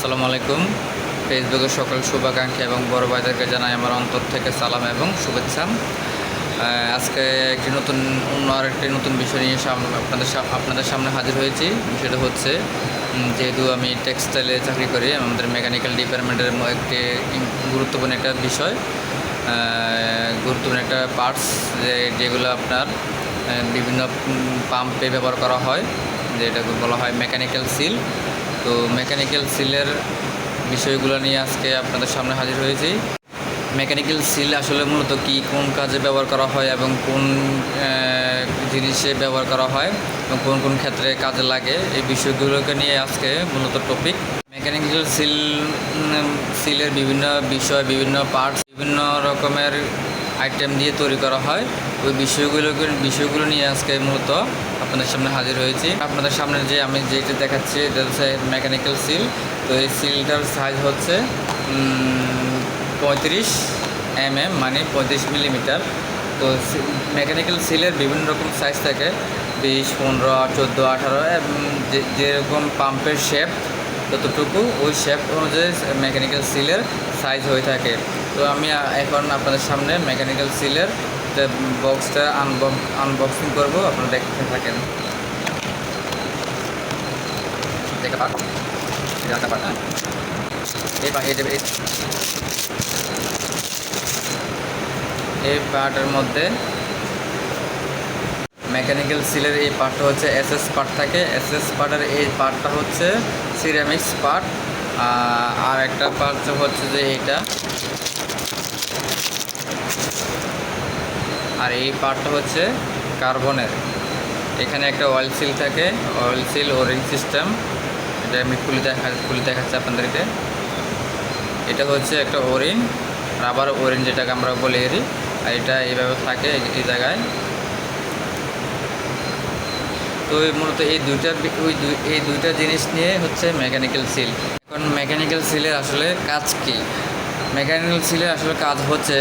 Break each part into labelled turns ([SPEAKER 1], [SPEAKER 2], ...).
[SPEAKER 1] আসসালামু আলাইকুম। ফেসবুকের সকল শুভাকাঙ্ক্ষী এবং বড় ভাইদেরকে জানাই আমার অন্তর থেকে সালাম এবং শুভেচ্ছা। আজকে একটি নতুন, অন্য আরেকটি নতুন বিষয় নিয়ে আপনাদের আপনাদের সামনে হাজির হয়েছি। বিষয়টা হচ্ছে যেহেতু আমি টেক্সটাইলে চাকরি করি, আমাদের মেকানিক্যাল ডিপার্টমেন্টের একটি গুরুত্বপূর্ণ একটা বিষয়। গুরুত্বপূর্ণ একটা পার্টস যে যেগুলো আপনার বিভিন্ন পাম্পে ব্যবহার করা হয়, যেটাকে বলা হয় মেকানিক্যাল সিল তো মেকানিক্যাল সিলের বিষয়গুলো নিয়ে আজকে আপনাদের সামনে হাজির হয়েছি। মেকানিক্যাল সিল আসলে মূলত কি, কোন কাজে ব্যবহার করা হয় এবং কোন জিনিসে ব্যবহার করা হয় এবং কোন কোন ক্ষেত্রে কাজে লাগে, এই বিষয়গুলোকে নিয়ে আজকে মূলত টপিক মেকানিক্যাল সিল সিলের বিভিন্ন বিষয়, বিভিন্ন পার্টস বিভিন্ন রকমের আইটেম দিয়ে তৈরি করা হয়। ওই বিষয়গুলোকে বিষয়গুলো নিয়ে আজকে মূলত আপনাদের সামনে হাজির হয়েছি। আপনাদের সামনে যে আমি যেটা দেখাচ্ছি, এটা হচ্ছে মেকানিক্যাল সিল তো এই সিলটার সাইজ হচ্ছে পঁয়ত্রিশ এম এম মানে পঁয়ত্রিশ মিলিমিটার তো মেকানিক্যাল সিলের বিভিন্ন রকম সাইজ থাকে। বিশ, পনেরো, চোদ্দ, আঠারো যেরকম পাম্পের শেপ ততটুকু ওই শেপ অনুযায়ী মেকানিক্যাল সিলের সাইজ হয়ে থাকে। তো আমি এখন আপনাদের সামনে মেকানিক্যাল সিলের বক্সটা আনবক্সিং করব, আপনারা দেখতে থাকেন। হ্যাঁ? এই পার্টের মধ্যে মেকানিক্যাল সিলের এই পার্টটা হচ্ছে এসএস পার্ট থাকে। এসএস পার্টের এই পার্টটা হচ্ছে সিরামিক্স পার্ট আর একটা পার্ট হচ্ছে যে এটা। আর এই পার্টটা হচ্ছে কার্বনের। এখানে একটা অয়েল সিল থাকে oil seal o ring system এটা আমি খুলে দেখা, খুলে দেখাচ্ছি আপনাদেরকে। এটা হচ্ছে একটা ওরিং রাবার ওরিং যেটাকে আমরা বলে এরি। আর এটা এইভাবে থাকে এই- জায়গায়। তো মূলত এই দুইটা ওই এই দুইটা জিনিস নিয়ে হচ্ছে মেকানিক্যাল সিল এখন মেকানিক্যাল সিলের আসলে কাজ কি? মেকানিক্যাল সিলের আসলে কাজ হচ্ছে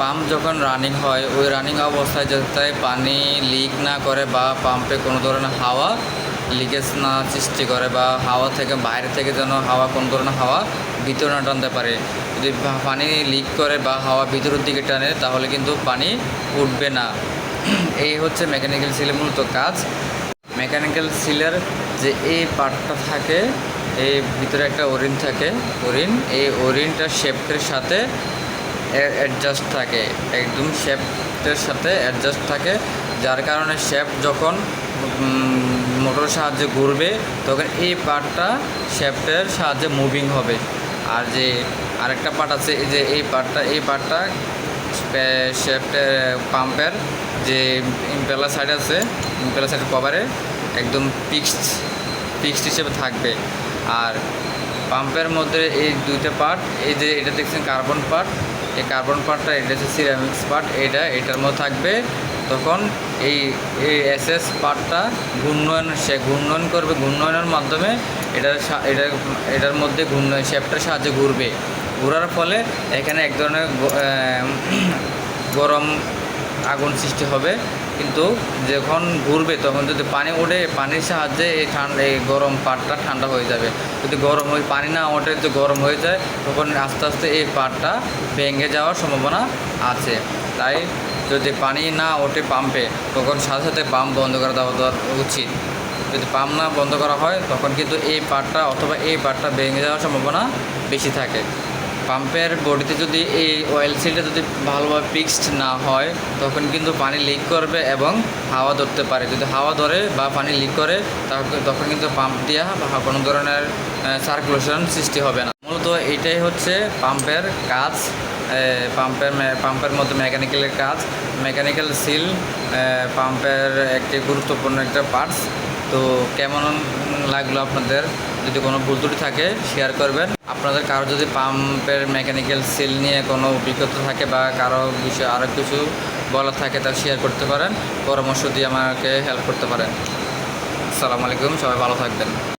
[SPEAKER 1] পাম্প যখন রানিং হয়, ওই রানিং অবস্থায় যাতে পানি লিক না করে বা পাম্পে কোনো ধরনের হাওয়া লিকেজ না সৃষ্টি করে বা হাওয়া থেকে বাইরে থেকে যেন হাওয়া কোনো ধরনের হাওয়া ভিতরে না টানতে পারে। যদি পানি লিক করে বা হাওয়া ভিতরের দিকে টানে, তাহলে কিন্তু পানি উঠবে না। এই হচ্ছে মেকানিক্যাল সিলের মূলত কাজ। মেকানিক্যাল সিলের যে এই পার্টটা থাকে এই ভিতরে একটা ওরিন থাকে, ওরিন। এই ওরিনটা শেপটের সাথে অ্যাডজাস্ট থাকে। একদম শেপটের সাথে অ্যাডজাস্ট থাকে, যার কারণে শেপ যখন মোটরের সাহায্যে ঘুরবে, তখন এই পার্টটা শেফটের সাহায্যে মুভিং হবে। আর যে আরেকটা পার্ট আছে, এই যে এই পার্টটা এই পার্টটা শেফটের পাম্পের যে ইম্পেলার সাইড আছে ইম্পেলার সাইড কভারে একদম ফিক্সড ফিক্সড হিসেবে থাকবে। আর পাম্পের মধ্যে এই দুইটা পার্ট এই যে এটা দেখছেন কার্বন পার্ট এই কার্বন পার্টটা এটা হচ্ছে সিরামিক্স পার্ট এটা, এটার মধ্যে থাকবে তখন এই এই এসএস পার্টটা ঘূর্ণয়ন সে ঘূর্ণয়ন করবে ঘূর্ণয়নের মাধ্যমে এটার এটার এটার মধ্যে ঘূর্ণয়ন শেপটার সাহায্যে ঘুরবে। ঘোরার ফলে এখানে এক ধরনের গরম আগুন সৃষ্টি হবে। কিন্তু যখন ঘুরবে, তখন যদি পানি ওঠে, পানির সাহায্যে এই ঠান্ডা, এই গরম পাটটা ঠান্ডা হয়ে যাবে। যদি গরম ওই পানি না ওঠে, যদি গরম হয়ে যায়, তখন আস্তে আস্তে এই পাটটা ভেঙে যাওয়ার সম্ভাবনা আছে। তাই যদি পানি না ওঠে পাম্পে, তখন সাথে সাথে পাম্প বন্ধ করে দেওয়া উচিত। যদি পাম্প না বন্ধ করা হয়, তখন কিন্তু এই পাটটা অথবা এই পাটটা ভেঙে যাওয়ার সম্ভাবনা বেশি থাকে। পাম্পের বডিতে যদি এই অয়েল সিলটা যদি ভালোভাবে ফিক্সড না হয়, তখন কিন্তু পানি লিক করবে এবং হাওয়া ধরতে পারে। যদি হাওয়া ধরে বা পানি লিক করে তখন কিন্তু পাম্প দিয়ে বা কোনো ধরনের সার্কুলেশন সৃষ্টি হবে না। মূলত এটাই হচ্ছে পাম্পের কাজ পাম্পের পাম্পের মধ্যে মেকানিক্যালের কাজ। মেকানিক্যাল সিল পাম্পের একটি গুরুত্বপূর্ণ একটা পার্টস তো কেমন লাগল আপনাদের? যদি কোনো ভুল ত্রুটি থাকে শেয়ার করবেন। আপনাদের কারও যদি পাম্পের মেকানিক্যাল সিল নিয়ে কোনো অভিজ্ঞতা থাকে বা কারও বিষয়ে আরও কিছু বলা থাকে, তা শেয়ার করতে পারেন। পরামর্শ দিয়ে আমাকে হেল্প করতে পারেন। আসসালামু আলাইকুম, সবাই ভালো থাকবেন।